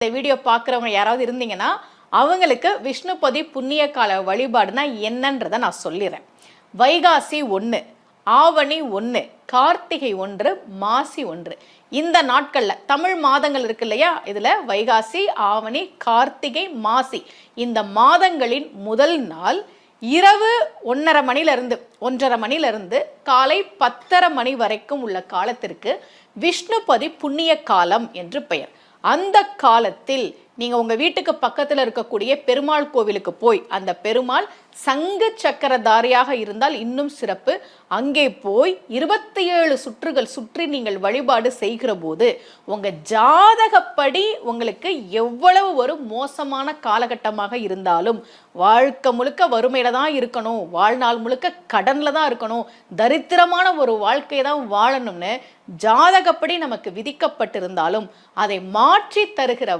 இந்த வீடியோ பார்க்குறவங்க யாராவது இருந்தீங்கன்னா அவங்களுக்கு விஷ்ணுபதி புண்ணிய கால வழிபாடுனா என்னன்றதை நான் சொல்லிடுறேன் வைகாசி ஒன்று ஆவணி ஒன்று கார்த்திகை ஒன்று மாசி ஒன்று. இந்த நாட்களில் தமிழ் மாதங்கள் இருக்கு இல்லையா? இதில் வைகாசி ஆவணி கார்த்திகை மாசி. இந்த மாதங்களின் முதல் நாள் இரவு ஒன்றரை மணிலிருந்து ஒன்றரை மணிலிருந்து காலை பத்தரை மணி வரைக்கும் உள்ள காலத்திற்கு விஷ்ணுபதி புண்ணிய காலம் என்று பெயர். அந்த காலத்தில் நீங்கள் உங்கள் வீட்டுக்கு பக்கத்தில் இருக்கக்கூடிய பெருமாள் கோவிலுக்கு போய் அந்த பெருமாள் சங்கு சக்கரதாரியாக இருந்தால் இன்னும் சிறப்பு. அங்கே போய் இருபத்தி ஏழு சுற்றுகள் சுற்றி நீங்கள் வழிபாடு செய்கிற போது உங்கள் ஜாதகப்படி உங்களுக்கு எவ்வளவு ஒரு மோசமான காலகட்டமாக இருந்தாலும் வாழ்க்கை முழுக்க வறுமையில தான் இருக்கணும் வாழ்நாள் முழுக்க கடனில் தான் இருக்கணும் தரித்திரமான ஒரு வாழ்க்கையை தான் வாழணும்னு ஜாதகப்படி நமக்கு விதிக்கப்பட்டிருந்தாலும் அதை மாற்றி தருகிற